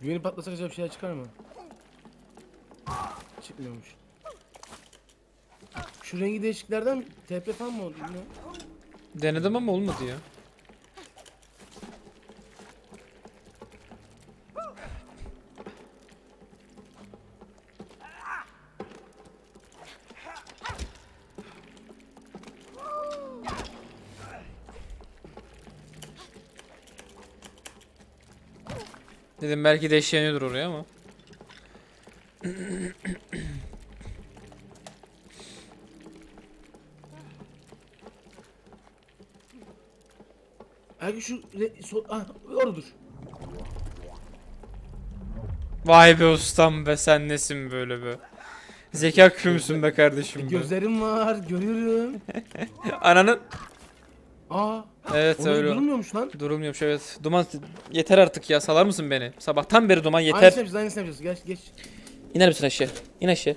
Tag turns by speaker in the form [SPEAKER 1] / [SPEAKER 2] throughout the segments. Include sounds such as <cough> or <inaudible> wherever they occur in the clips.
[SPEAKER 1] Güveni patlasak acaba bir şeyler çıkar mı? Çıkmıyormuş. Şu rengi değişiklerden TP falan mı oldu? Bilmiyorum.
[SPEAKER 2] Denedim ama olmadı ya. Dedim belki de eşeğiniyordur oraya ama. <coughs>
[SPEAKER 1] Belki şu re- sol... Ah orada dur.
[SPEAKER 2] Vay be ustam be sen nesin böyle be. Zeka küpü müsün be kardeşim be.
[SPEAKER 1] Gözlerim var görüyorum. <laughs>
[SPEAKER 2] Ananın.
[SPEAKER 1] Aa.
[SPEAKER 2] Evet
[SPEAKER 1] Orada
[SPEAKER 2] öyle.
[SPEAKER 1] durmuyormuş lan.
[SPEAKER 2] Durulmuyormuş evet. Duman yeter artık ya salar mısın beni? Sabahtan beri duman yeter.
[SPEAKER 1] Aynısını yapacağız aynısını yapacağız. Geç geç.
[SPEAKER 2] İner misin aşağı? İn aşağı.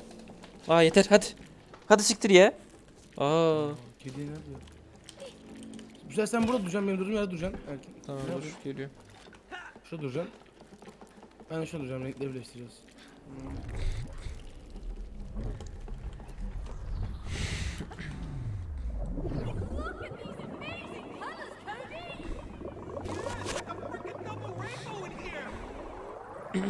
[SPEAKER 2] Aa yeter hadi. Hadi siktir ya. Aa
[SPEAKER 1] Kedi nerede? Güzel sen burada duracaksın benim durduğum yerde duracaksın. Erkek.
[SPEAKER 2] tamam dur geliyor.
[SPEAKER 1] Şurada duracaksın. Ben de şurada duracağım renkleri birleştireceğiz. <clears throat>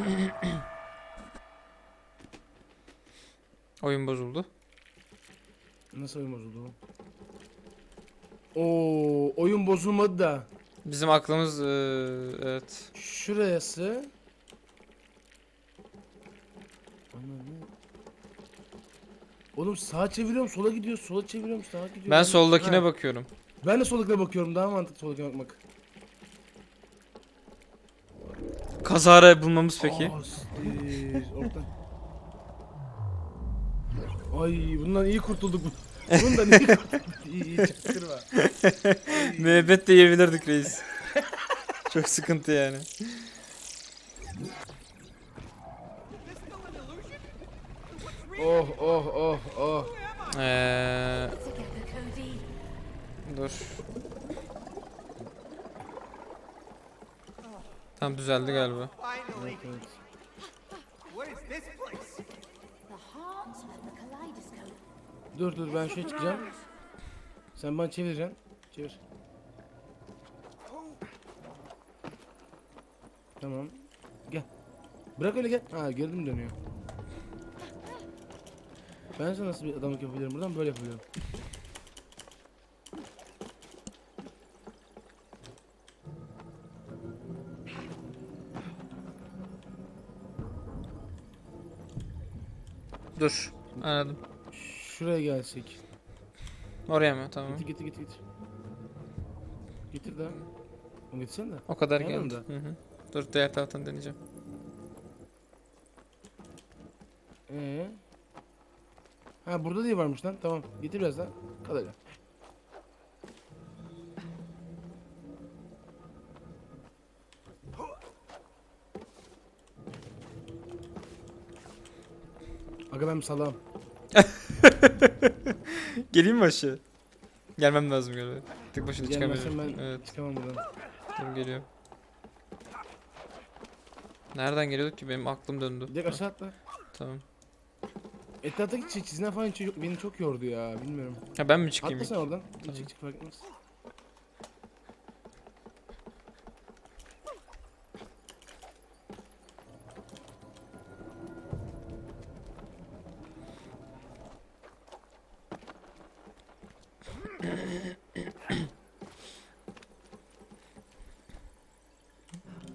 [SPEAKER 2] Oyun bozuldu.
[SPEAKER 1] Nasıl oyun bozuldu? Oo, oyun bozulmadı da.
[SPEAKER 2] Bizim aklımız eee, evet.
[SPEAKER 1] Şurası. Ananı. Oğlum sağa çeviriyorum, sola gidiyor, sola çeviriyorum, sağa gidiyor.
[SPEAKER 2] Ben soldakine
[SPEAKER 1] Ha,
[SPEAKER 2] bakıyorum.
[SPEAKER 1] Ben de soldakine bakıyorum, daha mantıklı soldakine bakmak.
[SPEAKER 2] Kazara bulmamız peki.
[SPEAKER 1] Ay bundan iyi kurtulduk. bu- Bundan iyi kurtulduk. İyi iyi çaktırma. <laughs>
[SPEAKER 2] Müebbet de yiyebilirdik reis. Çok sıkıntı yani.
[SPEAKER 1] Oh oh oh oh.
[SPEAKER 2] Eee
[SPEAKER 3] Together, Cody.
[SPEAKER 2] dur. Tam düzeldi galiba.
[SPEAKER 4] Finally.
[SPEAKER 1] Evet, evet.
[SPEAKER 4] What is this place?
[SPEAKER 3] The heart of the kaleidoscope.
[SPEAKER 1] Dur dur ben şuraya çıkacağım. Sen bana çevireceksin. Çevir. Tamam. Gel. Bırak öyle gel. Ha geri mi dönüyor? Ben sana nasıl bir adamlık yapabilirim buradan? Böyle yapabiliyorum.
[SPEAKER 2] Dur. Anladım.
[SPEAKER 1] Şuraya gelsek.
[SPEAKER 2] Oraya mı? Tamam.
[SPEAKER 1] Getir getir getir getir. Getir daha. Onu getirsene de.
[SPEAKER 2] O kadar
[SPEAKER 1] Tamam
[SPEAKER 2] geldi. Hı hı. Dur diğer taraftan deneyeceğim.
[SPEAKER 1] Ee. Ha burada diye varmış lan. Tamam. Getir biraz daha. Kal öyle. Aga ben bir salam.
[SPEAKER 2] Geleyim mi aşağı? Gelmem lazım galiba. Tek başına çıkamıyorum.
[SPEAKER 1] ben
[SPEAKER 2] Evet,
[SPEAKER 1] çıkamam buradan.
[SPEAKER 2] dur geliyorum. Nereden geliyorduk ki? Benim aklım döndü.
[SPEAKER 1] Direkt aşağı atla.
[SPEAKER 2] Tamam.
[SPEAKER 1] Etraftaki çi- çizgiler falan hiç beni çok yordu ya. Bilmiyorum.
[SPEAKER 2] Ha ben mi çıkayım?
[SPEAKER 1] Atla sen oradan.
[SPEAKER 2] Tamam.
[SPEAKER 1] Çık çık fark etmez.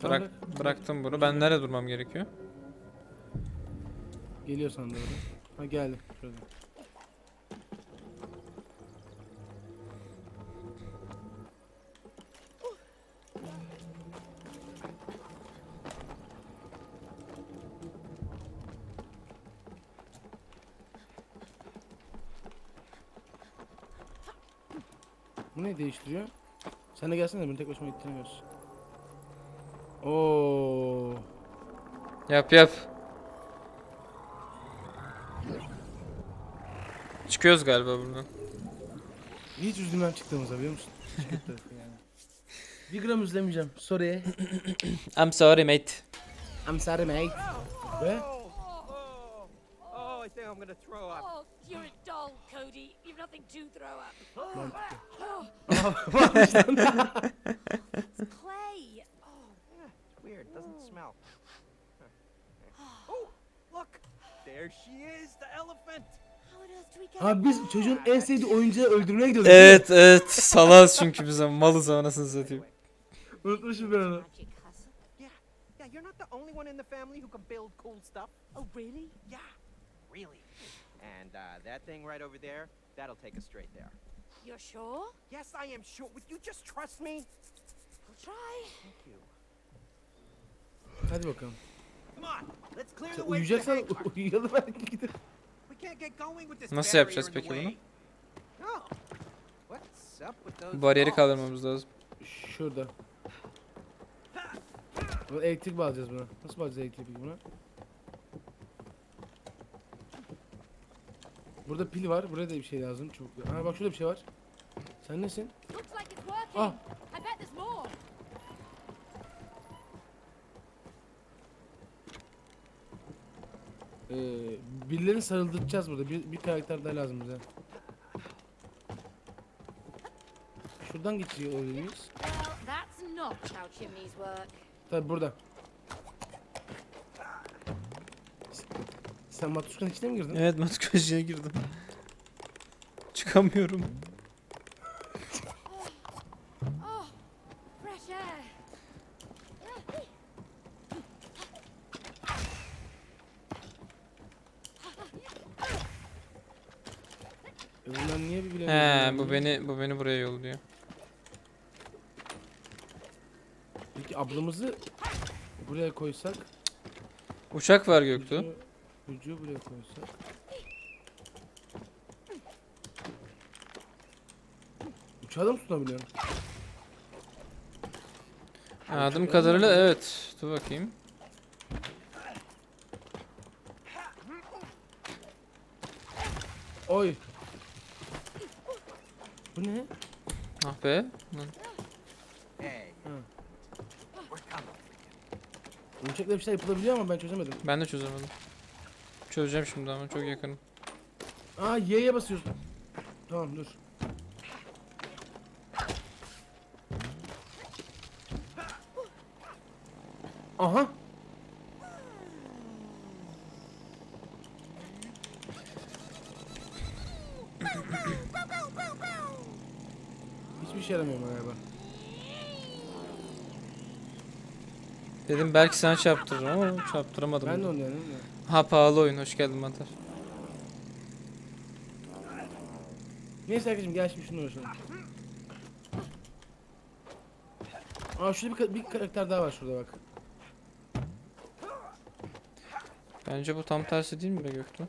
[SPEAKER 1] Tamam,
[SPEAKER 2] Bırak, bıraktım bunu. Ben nerede durmam gerekiyor?
[SPEAKER 1] Geliyor sandım orada. Ha geldi. Şurada. Bu ne değiştiriyor? Sen de gelsene bunu tek başıma ittiremiyorsun. Oo.
[SPEAKER 2] Yap yap. Çıkıyoruz galiba buradan.
[SPEAKER 1] Hiç üzülmem çıktığımıza biliyor musun? Yani. Bir gram üzülemeyeceğim. Sorry. <clears throat>
[SPEAKER 2] I'm sorry mate.
[SPEAKER 1] I'm sorry mate. Ve
[SPEAKER 4] Oh, I think I'm gonna throw up.
[SPEAKER 3] Oh, you're a doll, Cody. You've nothing to throw up. <laughs> <laughs> it's clay. Oh,
[SPEAKER 4] Yeah, it's weird. It doesn't smell. Oh, look! There she is, the elephant.
[SPEAKER 3] how on earth do we get
[SPEAKER 1] Abi biz çocuğun en sevdiği oyuncağı öldürmeye gidiyorduk.
[SPEAKER 2] Evet evet salaz çünkü bize malız anasını satayım.
[SPEAKER 1] Unutmuşum ben onu.
[SPEAKER 4] You're not the only one in the family who can build cool stuff.
[SPEAKER 3] Oh, really?
[SPEAKER 4] Yeah, really. And uh, that thing right over there, that'll take us straight there.
[SPEAKER 3] You're sure?
[SPEAKER 4] Yes, I am sure. Would you just trust me?
[SPEAKER 3] We'll try.
[SPEAKER 4] Thank you.
[SPEAKER 1] Hadi bakalım. Sen
[SPEAKER 4] the way for the
[SPEAKER 1] uyuyacaksan uyuyalım belki gidelim.
[SPEAKER 2] Nasıl yapacağız peki bunu? Bariyeri kaldırmamız lazım.
[SPEAKER 1] Şurada. Bu elektrik bağlayacağız buna. Nasıl bağlayacağız elektriği peki buna? Burada pil var. Buraya da bir şey lazım. Çubuk. Ha bak şurada bir şey var. Sen nesin? Ah. Birilerini sarıldıracağız burada. Bir, bir karakter daha lazım bize. Şuradan geçiyor
[SPEAKER 3] work.
[SPEAKER 1] Tabi burada. Sen Matuşkan'ın içine mi girdin?
[SPEAKER 2] Evet matkajıya girdim. <laughs> Çıkamıyorum.
[SPEAKER 3] Oh, fresh air.
[SPEAKER 1] E bunlar niye bir
[SPEAKER 2] He bu beni bu beni buraya yolluyor.
[SPEAKER 1] Peki ablamızı buraya koysak.
[SPEAKER 2] Uçak var Göktuğ.
[SPEAKER 1] Ucu, ucu buraya koysak. Uçağı da mı tutabiliyorum?
[SPEAKER 2] Anladığım kadarıyla evet. Dur bakayım.
[SPEAKER 1] Oy. Bu ne?
[SPEAKER 2] Ah be.
[SPEAKER 1] Hı. Uçakla bir şey yapılabiliyor ama ben çözemedim.
[SPEAKER 2] Ben de çözemedim. Çözeceğim şimdi ama çok yakınım.
[SPEAKER 1] Aa Y'ye basıyorsun. Tamam dur. Aha. Hiçbir şey yaramıyor bana galiba.
[SPEAKER 2] Dedim belki sana çarptırırım ama çarptıramadım.
[SPEAKER 1] Ben de onu de.
[SPEAKER 2] Ha pahalı oyun hoş geldin Mantar.
[SPEAKER 1] Neyse arkadaşım gel şimdi şunu uğraşalım. Aa şurada bir, ka- bir karakter daha var şurada bak.
[SPEAKER 2] Bence bu tam tersi değil mi be Göktuğ?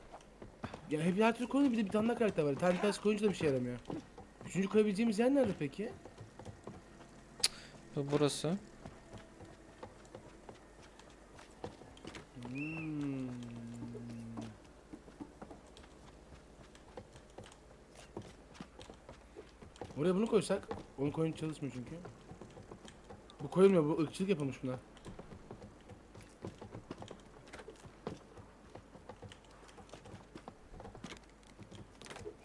[SPEAKER 1] Ya hep her türlü koyunca bir de bir tane daha karakter var. Tane ters koyunca da bir şey yaramıyor. Üçüncü koyabileceğimiz yer nerede peki?
[SPEAKER 2] Bu burası.
[SPEAKER 1] Hmm. Buraya bunu koysak, onu koyun çalışmıyor çünkü. Bu koyulmuyor, bu ırkçılık yapılmış buna.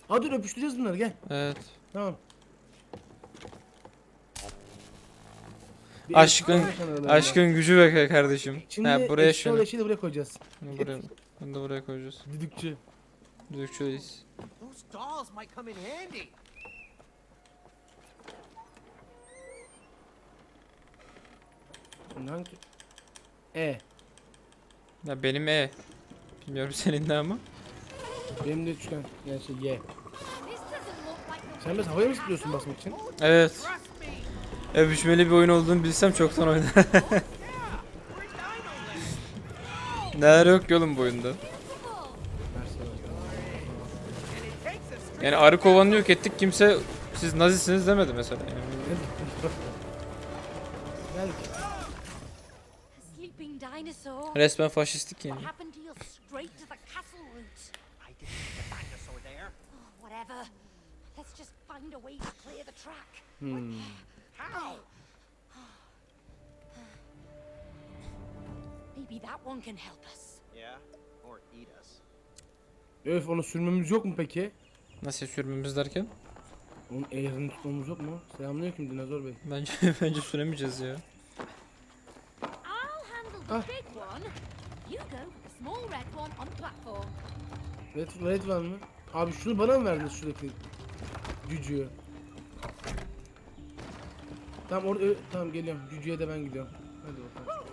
[SPEAKER 1] Ha dur öpüştüreceğiz bunları gel.
[SPEAKER 2] Evet.
[SPEAKER 1] Tamam.
[SPEAKER 2] Aşkın-. Aşkın gücü be kardeşim.
[SPEAKER 1] Şimdi
[SPEAKER 2] ha buraya şöyle.
[SPEAKER 1] de buraya koyacağız.
[SPEAKER 2] Buraya. Bunu da buraya koyacağız.
[SPEAKER 1] Düdükçü.
[SPEAKER 2] Düdükçüdeyiz.
[SPEAKER 4] Those dolls might come in handy.
[SPEAKER 1] Şimdi hangi? E.
[SPEAKER 2] Ya benim E. Bilmiyorum <laughs> senin de ama.
[SPEAKER 1] Benim de üçgen. Yani şey Y. Sen biraz havaya mı zıplıyorsun basmak için?
[SPEAKER 2] Evet. Öpüşmeli bir oyun olduğunu bilsem çoktan
[SPEAKER 4] land. <laughs>
[SPEAKER 2] Neler yok ki oğlum bu oyunda. Yani arı kovanını yok ettik kimse siz nazisiniz demedi mesela. Yani. Resmen faşistlik yani.
[SPEAKER 3] Oh.
[SPEAKER 1] Hmm.
[SPEAKER 4] How?
[SPEAKER 3] Maybe that one can help us.
[SPEAKER 4] Yeah? Or eat us.
[SPEAKER 1] Öf onu sürmemiz yok mu peki?
[SPEAKER 2] Nasıl sürmemiz derken?
[SPEAKER 1] Onun eğrini tutmamız yok mu? Selamünaleyküm dinozor bey.
[SPEAKER 2] Bence <laughs> bence süremeyeceğiz ya.
[SPEAKER 3] I'll handle the
[SPEAKER 1] Ah.
[SPEAKER 3] big one. You go with the small red one on the platform.
[SPEAKER 1] Red, red var mı? Abi şunu bana mı verdiniz şuradaki cücüğü? Tamam orada tamam geliyorum. Cücüğe de ben gidiyorum. Hadi bakalım.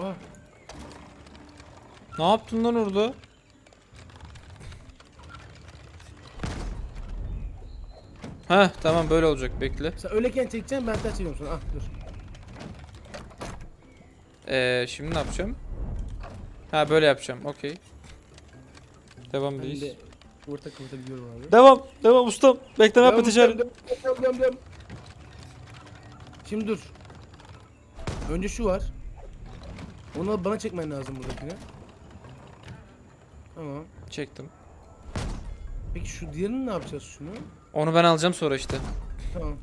[SPEAKER 1] Ah,
[SPEAKER 2] Ne yaptın lan orada? Heh tamam böyle olacak bekle.
[SPEAKER 1] sen öyleken çekeceksin ben ters çekiyorum sana. Ah dur.
[SPEAKER 2] Ee, şimdi ne yapacağım? Ha böyle yapacağım. Okey. Devam
[SPEAKER 1] Ben
[SPEAKER 2] deyiz.
[SPEAKER 1] de orta kıvırta gidiyorum abi.
[SPEAKER 2] Devam. Devam ustam. Bekleme yapma ticaret.
[SPEAKER 1] Şimdi dur. Önce şu var. Onu bana çekmen lazım buradakini. Tamam.
[SPEAKER 2] Çektim.
[SPEAKER 1] Peki şu diğerini ne yapacağız şunu?
[SPEAKER 2] Onu ben alacağım sonra işte.
[SPEAKER 1] Tamam.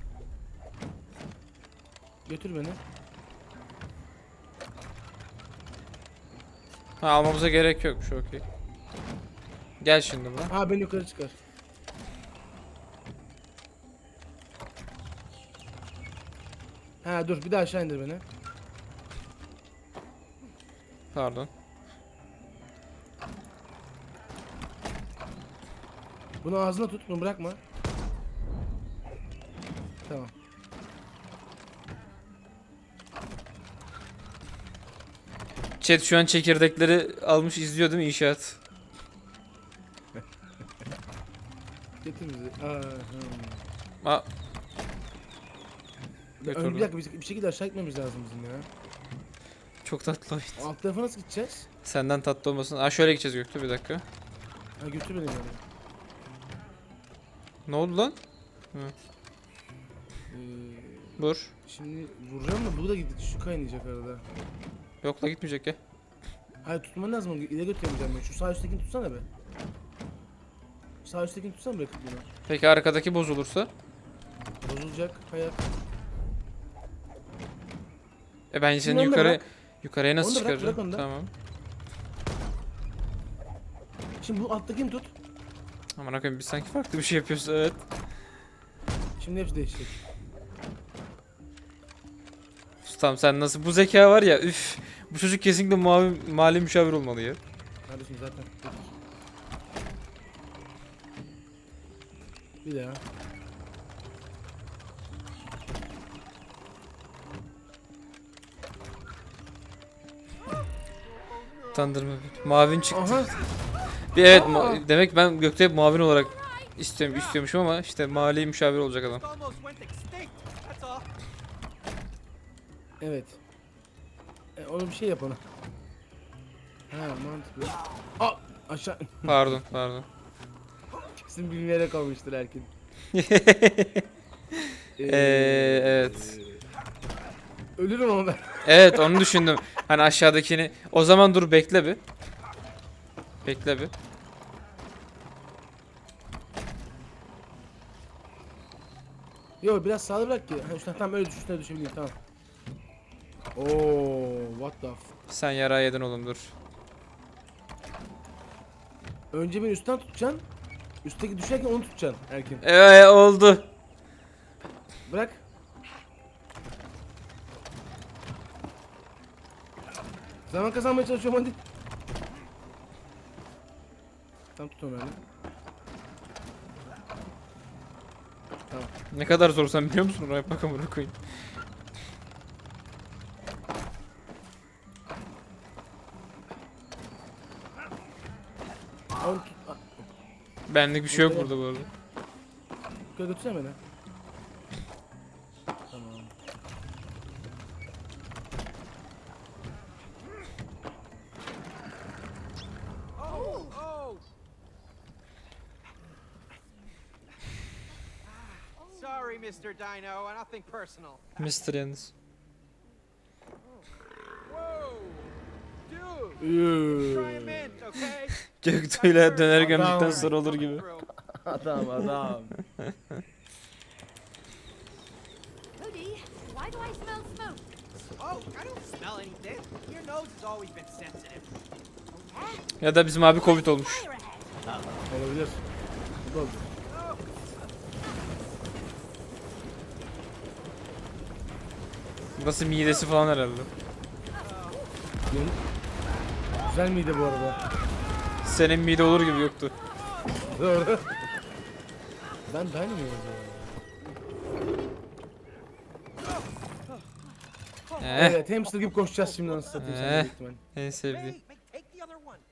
[SPEAKER 1] Götür beni.
[SPEAKER 2] Ha almamıza gerek yok şu okey. Gel şimdi buna.
[SPEAKER 1] Ha beni yukarı çıkar. Ha dur bir daha aşağı indir beni.
[SPEAKER 2] Pardon.
[SPEAKER 1] Bunu ağzına tut bunu bırakma. Tamam.
[SPEAKER 2] Chat şu an çekirdekleri almış izliyor değil mi inşaat?
[SPEAKER 1] Bir-
[SPEAKER 2] Götür
[SPEAKER 1] Ön, bir dakika bir, bir şekilde aşağı gitmemiz lazım bizim ya.
[SPEAKER 2] çok tatlı oyun.
[SPEAKER 1] Alt tarafa nasıl gideceğiz?
[SPEAKER 2] Senden tatlı olmasın. Aa şöyle gideceğiz Göktuğ bir dakika.
[SPEAKER 1] Ha götür beni böyle.
[SPEAKER 2] Ne oldu lan?
[SPEAKER 1] Ee,
[SPEAKER 2] Dur.
[SPEAKER 1] şimdi vuracağım da bu da gidecek. Şu kaynayacak arada.
[SPEAKER 2] Yok la gitmeyecek ya.
[SPEAKER 1] Hayır tutman lazım. onu, İleri götüremeyeceğim ben. Şu sağ üsttekini tutsana be. Sağ üsttekini tutsana bırakıp bunu.
[SPEAKER 2] Peki arkadaki bozulursa?
[SPEAKER 1] Bozulacak hayat.
[SPEAKER 2] E ben seni
[SPEAKER 1] da
[SPEAKER 2] yukarı
[SPEAKER 1] bırak.
[SPEAKER 2] yukarıya nasıl
[SPEAKER 1] Onu da bırak,
[SPEAKER 2] çıkaracağım?
[SPEAKER 1] bırak onu da.
[SPEAKER 2] Tamam.
[SPEAKER 1] Şimdi bu alttakini tut.
[SPEAKER 2] Aman akıyım biz sanki farklı bir şey yapıyoruz evet.
[SPEAKER 1] Şimdi hepsi değişecek.
[SPEAKER 2] Ustam sen nasıl bu zeka var ya üf. Bu çocuk kesinlikle mavi, mali müşavir olmalı ya.
[SPEAKER 1] Kardeşim zaten. Bir daha.
[SPEAKER 2] Tandırma. Mavin çıktı.
[SPEAKER 1] Aha.
[SPEAKER 2] Bir evet ma- demek ben Gökte hep mavin olarak istiyorum istiyormuşum ama işte mali müşavir olacak adam.
[SPEAKER 1] Evet. Onu bir şey yap ona. Ha mantıklı. Aa aşağı. <laughs>
[SPEAKER 2] Pardon pardon.
[SPEAKER 1] Kesin bilmeyerek kalmıştır Erkin. <laughs>
[SPEAKER 2] Ee, evet.
[SPEAKER 1] Ölürüm ama ben.
[SPEAKER 2] Evet onu düşündüm. Hani aşağıdakini. O zaman dur bekle bir. Bekle bir.
[SPEAKER 1] Yo biraz sağda bırak ki. Ha, üstüne, tamam öyle üstüne düşebileyim tamam. Oo, what the f
[SPEAKER 2] Sen yara yedin oğlum dur.
[SPEAKER 1] Önce beni üstten tutacaksın. Üstteki düşerken onu tutacaksın Erkin.
[SPEAKER 2] Ee, oldu.
[SPEAKER 1] Bırak. Zaman kazanmaya çalışıyorum hadi. Tam tut onu öyle.
[SPEAKER 2] Ne kadar zor sen biliyor musun? Oraya bak amına koyayım. Benlik bir şey yok burada bu arada.
[SPEAKER 1] Yukarı götürsene beni. Tamam.
[SPEAKER 4] Oh, oh. Sorry, Mr. Dino. Nothing personal.
[SPEAKER 2] Mr. Yalnız.
[SPEAKER 4] Whoa, dude.
[SPEAKER 1] Üüüü.
[SPEAKER 4] Try a mint, okay?
[SPEAKER 2] Göktuğ'yla döner gömdükten sonra olur gibi.
[SPEAKER 1] Adam adam.
[SPEAKER 3] Cody, why do I smell smoke?
[SPEAKER 4] Oh, I don't smell anything. Your nose has always been sensitive.
[SPEAKER 3] Yeah?
[SPEAKER 2] Ya da bizim abi Covid olmuş.
[SPEAKER 3] Fire ahead.
[SPEAKER 1] Olabilir. Bu da olur.
[SPEAKER 2] Burası midesi falan herhalde.
[SPEAKER 1] Güzel miydi bu arada?
[SPEAKER 2] Senin mide olur gibi yoktu.
[SPEAKER 1] Doğru. <laughs> Ben ben miyim?
[SPEAKER 2] Eh,
[SPEAKER 1] Evet hamster gibi koşacağız şimdi nasıl satayım sen
[SPEAKER 2] Eh.
[SPEAKER 1] büyük ihtimal.
[SPEAKER 2] en sevdiğim.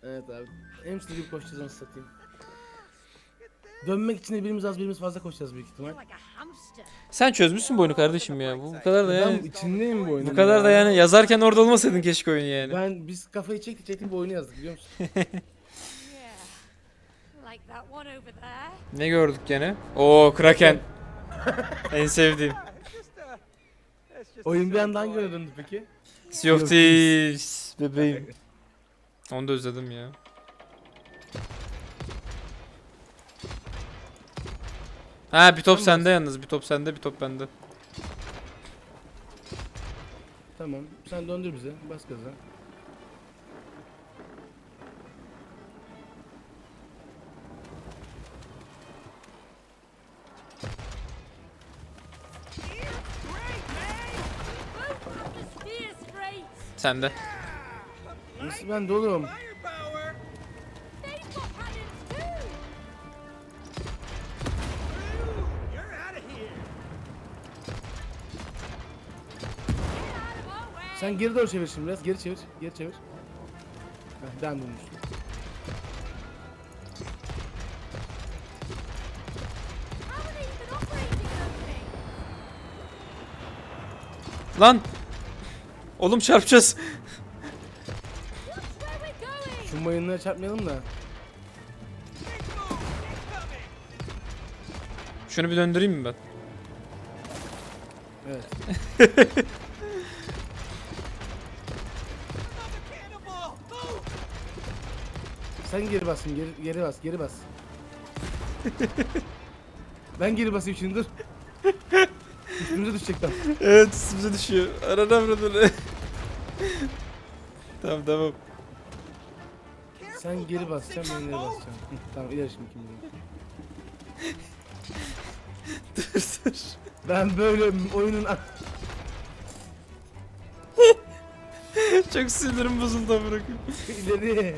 [SPEAKER 1] Evet abi. Hamster gibi koşacağız nasıl satayım. Dönmek için de birimiz az birimiz fazla koşacağız büyük ihtimal.
[SPEAKER 2] Sen çözmüşsün bu oyunu kardeşim ya. Bu, bu kadar da
[SPEAKER 1] Ben
[SPEAKER 2] yani.
[SPEAKER 1] içindeyim bu oyunun.
[SPEAKER 2] Bu kadar da
[SPEAKER 1] ya.
[SPEAKER 2] yani yazarken orada olmasaydın keşke oyunu yani.
[SPEAKER 1] Ben biz kafayı çektik çektik bu oyunu yazdık biliyor musun? <laughs>
[SPEAKER 3] Yeah. Like that one over there.
[SPEAKER 2] Ne gördük gene? Oo Kraken. <laughs> en sevdiğim.
[SPEAKER 1] Oyun bir oyuna döndü peki?
[SPEAKER 2] Sea of Thieves bebeğim. Onu da özledim ya. Ha bir top sende yalnız. Bir top sende bir top bende.
[SPEAKER 1] Tamam sen döndür bize bas gaza.
[SPEAKER 4] Out of
[SPEAKER 3] our way.
[SPEAKER 1] Sen geri doğru çevir şimdi biraz geri çevir geri çevir. Heh, ben bulmuş.
[SPEAKER 3] How are they even operating those things?
[SPEAKER 2] Lan! Oğlum çarpacağız.
[SPEAKER 1] Şu mayınlara çarpmayalım da.
[SPEAKER 2] Şunu bir döndüreyim mi ben?
[SPEAKER 1] Evet. <laughs> Sen geri basın geri, geri bas geri bas. <laughs> ben geri basayım şimdi dur. <laughs> Üstümüze düşecek tam.
[SPEAKER 2] Evet üstümüze düşüyor. Arada burada. Tamam tamam.
[SPEAKER 1] Sen geri basacaksın ben geri basacağım. Hı, tamam ileri şimdi kim bilir.
[SPEAKER 2] dur dur.
[SPEAKER 1] Ben böyle oyunun <laughs>
[SPEAKER 2] Çok sinirim bozuldu bırakın.
[SPEAKER 1] ileri.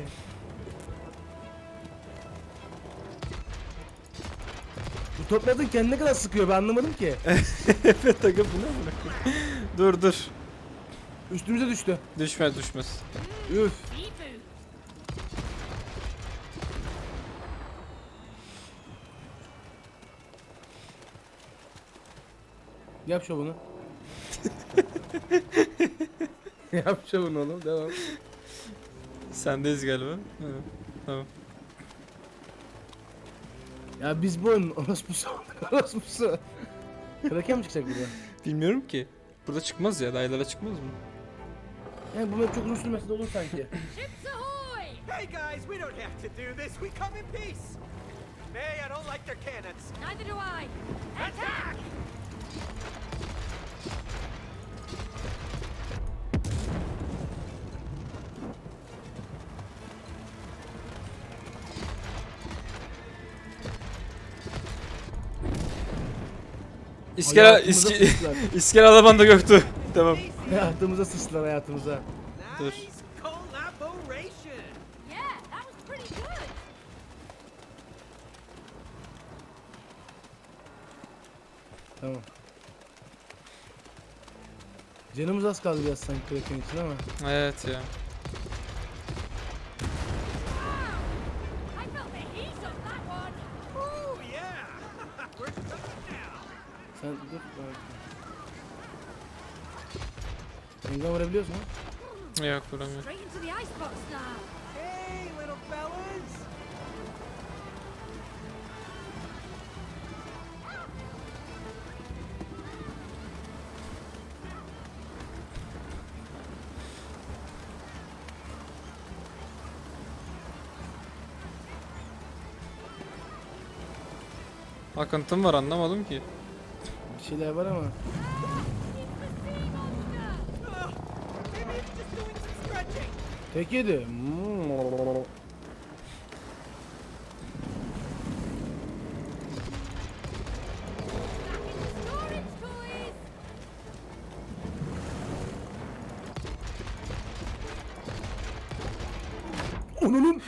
[SPEAKER 1] Bu topladın kendine kadar sıkıyor ben anlamadım ki. <laughs>
[SPEAKER 2] evet takım bu ne bırakın. Dur dur.
[SPEAKER 1] Üstümüze düştü.
[SPEAKER 2] Düşmez düşmez.
[SPEAKER 1] Üf. Yap şovunu. <laughs> Yap şovunu oğlum devam.
[SPEAKER 2] Sendeyiz galiba. Evet. Tamam.
[SPEAKER 1] Ya biz bu oyunun <laughs> orospusu olduk orospusu. Kraken mi çıkacak burada?
[SPEAKER 2] Bilmiyorum ki. Burada çıkmaz ya. Dayılara çıkmaz mı?
[SPEAKER 1] Yani bu map çok uzun sürmesi de olur sanki. <laughs>
[SPEAKER 3] Ships ahoy!
[SPEAKER 4] Hey guys, we don't have to do this. We come in peace. May, I don't like their cannons.
[SPEAKER 3] Neither do I. Attack!
[SPEAKER 2] İskele,
[SPEAKER 1] sıçtılar. <laughs>
[SPEAKER 2] iskele alaban da göktü. Tamam.
[SPEAKER 1] hayatımıza sıçtılar hayatımıza.
[SPEAKER 2] Dur.
[SPEAKER 1] Tamam. Canımız az kaldı biraz sanki Kraken için ama.
[SPEAKER 2] Evet ya.
[SPEAKER 1] Denizden vurabiliyor musun?
[SPEAKER 2] Yok
[SPEAKER 4] vuramıyorum.
[SPEAKER 2] Akıntım var anlamadım ki.
[SPEAKER 1] Bir şeyler var ama. Tek yedi. Hmm. Onunun.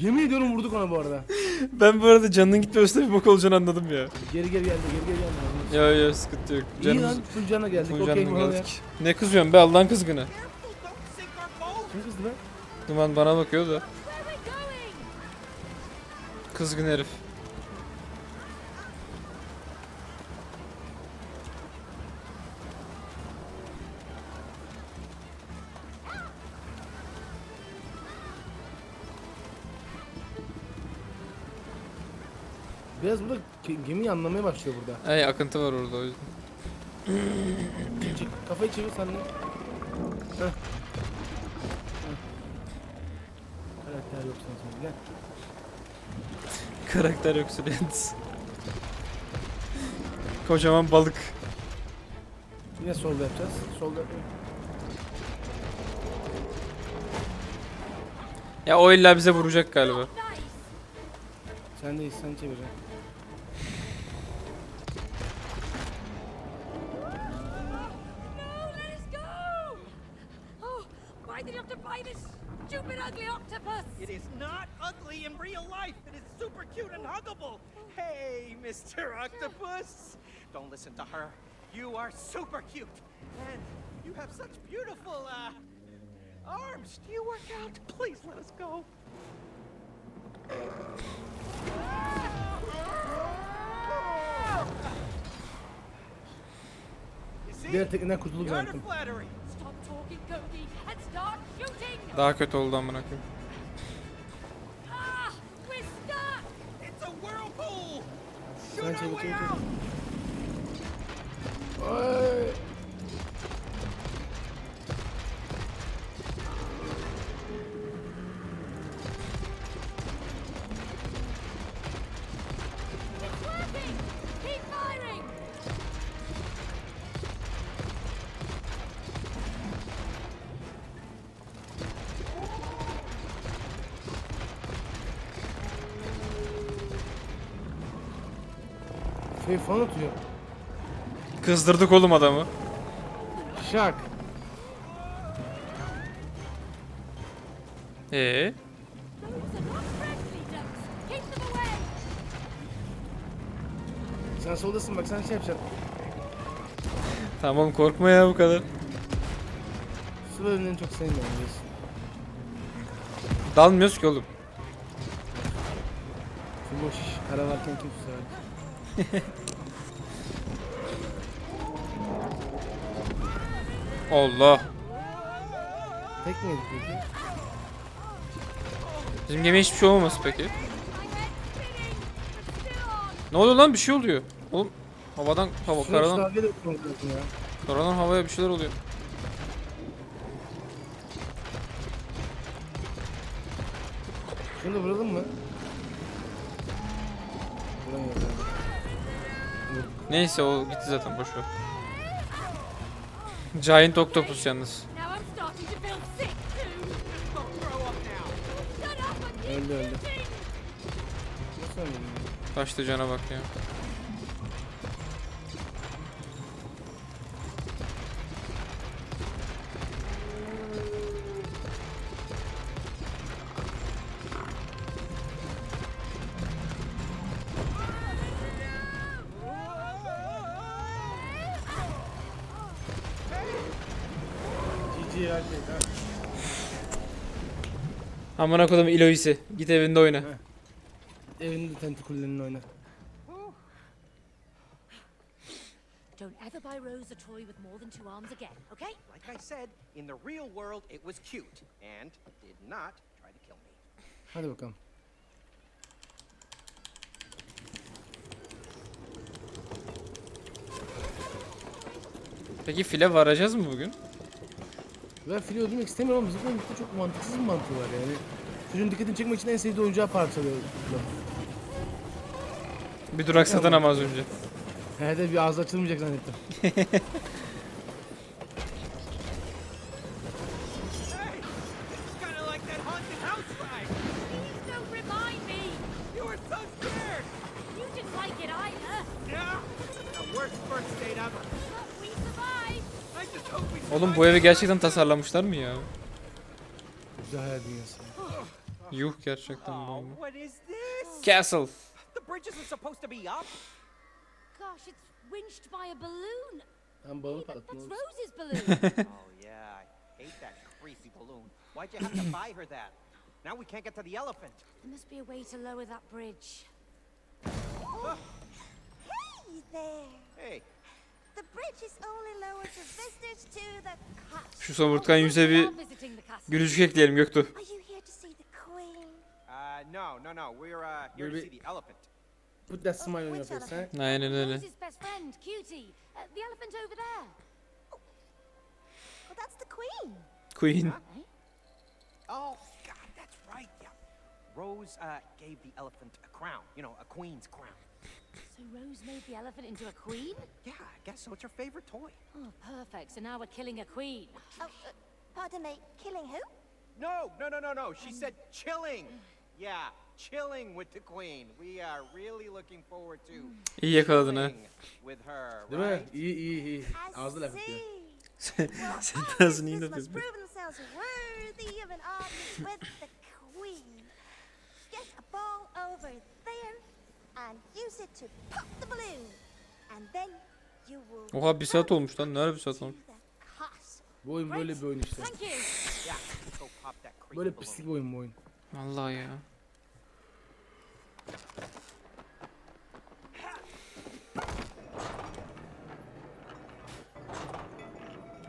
[SPEAKER 1] Yemin ediyorum vurduk ona bu arada.
[SPEAKER 2] Ben bu arada canının gitmemesine bir bok olacağını anladım ya.
[SPEAKER 1] Geri geri geldi, geri geri geldi.
[SPEAKER 2] Ya ya sıkıntı yok.
[SPEAKER 1] İyi
[SPEAKER 2] Canımız
[SPEAKER 1] lan, full cana geldik. Okey,
[SPEAKER 2] canlı
[SPEAKER 1] bana
[SPEAKER 2] geldik. Ne kızıyorsun be Allah'ın kızgını.
[SPEAKER 1] Kim kızdı be?
[SPEAKER 2] Duman bana bakıyor da. Kızgın herif.
[SPEAKER 1] Biraz burada ge- gemiyi anlamaya başlıyor burada.
[SPEAKER 2] Ay akıntı var orada o yüzden.
[SPEAKER 1] Çek, kafayı çevir sen de. Heh. Heh. Karakter yok sen gel.
[SPEAKER 2] Karakter Süleyans. Kocaman balık.
[SPEAKER 1] Yine solda yapacağız. Solda
[SPEAKER 2] Ya o illa bize vuracak galiba.
[SPEAKER 1] Sen de sen çevireceksin.
[SPEAKER 3] Did you have to buy this stupid, ugly octopus?
[SPEAKER 4] It is not ugly in real life. It is super cute and huggable. Hey, Mr. Octopus. Don't listen to her. You are super cute. And you have such beautiful, uh, arms. Do you work out? Please let us go. You see?
[SPEAKER 1] Diğer tekneden kurtulduk
[SPEAKER 4] You heard her
[SPEAKER 1] zannettim.
[SPEAKER 4] flattery.
[SPEAKER 3] Stop talking, Cody, and start shooting!
[SPEAKER 2] Daha kötü oldu amına koyayım.
[SPEAKER 3] Ah, we're stuck!
[SPEAKER 4] It's a whirlpool.
[SPEAKER 1] Sen
[SPEAKER 4] Shoot our
[SPEAKER 1] Şey falan atıyor.
[SPEAKER 2] Kızdırdık oğlum adamı.
[SPEAKER 1] Şak.
[SPEAKER 2] Ee!
[SPEAKER 1] Sen soldasın bak sen şey yapacaksın.
[SPEAKER 2] tamam korkma ya bu kadar.
[SPEAKER 1] Su bölümlerini çok sevmiyorum biliyorsun.
[SPEAKER 2] Dalmıyoruz ki oğlum.
[SPEAKER 1] Şu boş iş. Para varken kim sever? <laughs>
[SPEAKER 2] Allah.
[SPEAKER 1] Tek mi yedik peki?
[SPEAKER 2] Bizim gemiye hiçbir şey olmaması peki. Ne oluyor lan bir şey oluyor. Oğlum havadan hava
[SPEAKER 1] şu
[SPEAKER 2] karadan
[SPEAKER 1] ya.
[SPEAKER 2] karadan havaya bir şeyler oluyor.
[SPEAKER 1] Şunu da vuralım mı? Vuramıyoruz.
[SPEAKER 2] Neyse o gitti zaten boş ver.
[SPEAKER 4] Up
[SPEAKER 3] and keep
[SPEAKER 1] Öldü öldü. Nasıl öldü?
[SPEAKER 2] Kaçtı cana bak ya. Amına kodum Eloise. Git evinde oyna.
[SPEAKER 1] Evinde tentakullerini oyna.
[SPEAKER 3] Don't ever buy Rose a toy with more than two arms again, okay?
[SPEAKER 4] Like I said, in the real world, it was cute and did not try to kill me.
[SPEAKER 1] Hadi bakalım.
[SPEAKER 2] Peki file varacağız mı bugün?
[SPEAKER 1] Ben fili öldürmek istemiyorum ama bizim oyunda çok mantıksız bir mantığı var yani. Çocuğun dikkatini çekmek için en sevdiği oyuncağı parçalıyor.
[SPEAKER 2] Bir duraksadın ama az önce.
[SPEAKER 1] He de bir ağzı açılmayacak zannettim. <laughs>
[SPEAKER 2] Oğlum bu evi gerçekten tasarlamışlar mı ya?
[SPEAKER 1] Güzel hayal dünyası.
[SPEAKER 2] Yuh gerçekten bu
[SPEAKER 4] Oh?
[SPEAKER 2] Castle.
[SPEAKER 4] The bridge isn't supposed to be up.
[SPEAKER 3] Gosh, it's winched by a balloon.
[SPEAKER 1] Ben
[SPEAKER 3] that-
[SPEAKER 1] patlattım.
[SPEAKER 3] that's. Rose's balloon. <laughs>
[SPEAKER 4] oh yeah, I hate that creepy balloon. Why'd you have to buy her that? Now we can't get to the elephant.
[SPEAKER 3] there must be a way to lower that bridge.
[SPEAKER 5] Hey there!
[SPEAKER 4] Hey,
[SPEAKER 2] Şu somurtkan yüze bir gülücük ekleyelim Göktuğ.
[SPEAKER 4] Uh, no, no, no. We're uh, here to
[SPEAKER 1] Maybe-
[SPEAKER 4] see the elephant.
[SPEAKER 1] Put that smile on your face,
[SPEAKER 5] elephant?
[SPEAKER 1] ha?
[SPEAKER 2] Aynen öyle.
[SPEAKER 3] Rose's best friend, Cutie. Uh, the elephant over there.
[SPEAKER 5] Well, that's the queen.
[SPEAKER 2] Queen.
[SPEAKER 4] Oh, God, that's right. Yeah, Rose uh, gave the elephant a crown. You know, a queen's crown.
[SPEAKER 3] So Rose made the elephant into a queen?
[SPEAKER 4] Yeah, I guess so. It's her favorite toy.
[SPEAKER 3] Oh, perfect. So now we're killing a queen.
[SPEAKER 5] Oh, uh, pardon me, killing who?
[SPEAKER 4] No, no, no, no, no. She said chilling. Yeah, chilling with the queen. We are really looking forward to
[SPEAKER 2] İyi yakaladın ha.
[SPEAKER 4] chilling with her,
[SPEAKER 1] Değil mi?
[SPEAKER 4] right?
[SPEAKER 1] İyi iyi iyi. Ağzı laf ediyor. <laughs>
[SPEAKER 2] Sen iyi
[SPEAKER 5] prove themselves worthy of an audience with the queen. Get a ball over there and use it to pop the balloon. And then you will
[SPEAKER 2] Oha bir saat olmuş lan. Ne ara bir saat
[SPEAKER 5] to
[SPEAKER 2] olmuş?
[SPEAKER 1] Bu oyun böyle bir oyun işte.
[SPEAKER 3] Thank you.
[SPEAKER 1] Böyle pislik bir oyun bu oyun.
[SPEAKER 2] Vallahi ya.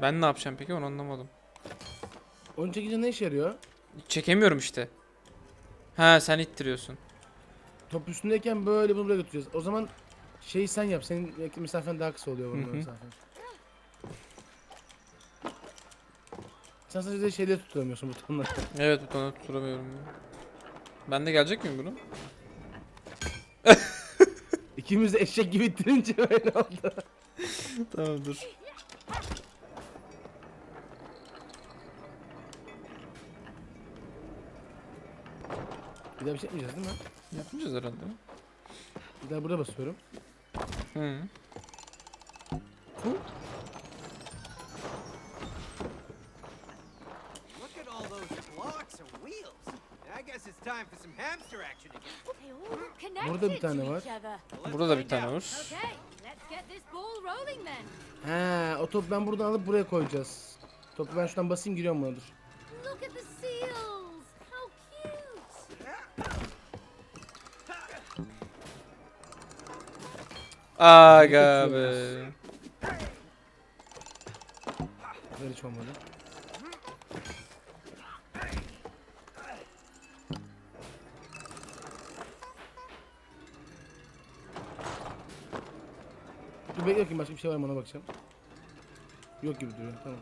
[SPEAKER 2] Ben ne yapacağım peki onu anlamadım.
[SPEAKER 1] Oyun çekince ne işe yarıyor?
[SPEAKER 2] Çekemiyorum işte. Ha sen ittiriyorsun.
[SPEAKER 1] Top üstündeyken böyle bunu buraya götüreceğiz. O zaman şeyi sen yap. Senin mesafen daha kısa oluyor bunun
[SPEAKER 2] hı.
[SPEAKER 1] mesafen. Sen sadece şeyleri tutturamıyorsun butonları. <laughs>
[SPEAKER 2] Evet tutturamıyorum. ya. Ben de gelecek miyim bunu? <laughs>
[SPEAKER 1] İkimiz de eşek gibi ittirince öyle oldu. <laughs>
[SPEAKER 2] tamam dur.
[SPEAKER 1] Bir daha bir şey yapmayacağız değil mi?
[SPEAKER 2] Yapmayacağız herhalde.
[SPEAKER 1] Bir daha burada basıyorum.
[SPEAKER 2] Hı.
[SPEAKER 4] Look at all those blocks and wheels. I guess it's time for some hamster action again.
[SPEAKER 3] They all look connected
[SPEAKER 1] Burada bir tane var.
[SPEAKER 2] Burada da bir tane var.
[SPEAKER 1] He, o topu ben buradan alıp buraya koyacağız. Topu ben şuradan basayım giriyorum buna dur.
[SPEAKER 2] Aga be.
[SPEAKER 1] Böyle hiç olmadı. Dur bekle bakayım başka bir şey var mı ona bakacağım. Yok gibi duruyor tamam.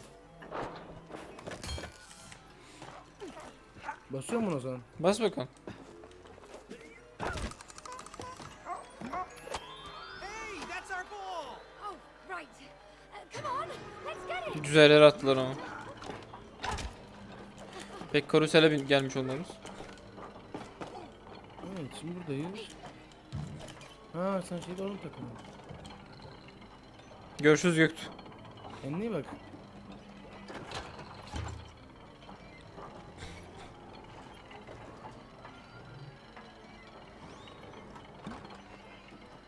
[SPEAKER 1] Basıyor mu o zaman?
[SPEAKER 2] Bas bakalım. Güzel yer attılar ama. Pek karusele gelmiş onlarız.
[SPEAKER 1] Evet şimdi buradayız. Ha sen şeyde oğlum takımı.
[SPEAKER 2] Görüşürüz Göktü.
[SPEAKER 1] Kendine iyi bak.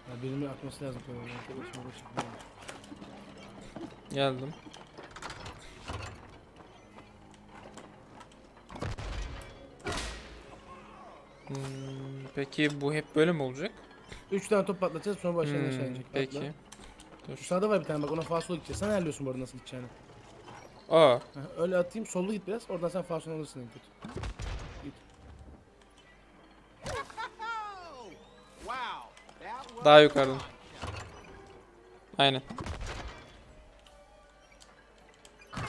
[SPEAKER 1] Ya birinin atması lazım.
[SPEAKER 2] Geldim. Hmm, peki bu hep böyle mi olacak?
[SPEAKER 1] Üç tane top patlatacağız sonra başlayalım
[SPEAKER 2] Hmm,
[SPEAKER 1] aşağı inecek.
[SPEAKER 2] peki.
[SPEAKER 1] Atla.
[SPEAKER 2] Dur.
[SPEAKER 1] Sağda var bir tane bak ona fasul gideceğiz. Sen ayarlıyorsun bu arada nasıl gideceğini.
[SPEAKER 2] Aa,
[SPEAKER 1] Ha, öyle atayım sollu git biraz oradan sen fasul alırsın en kötü. <laughs>
[SPEAKER 4] Was
[SPEAKER 2] daha yukarıdan. Aynen.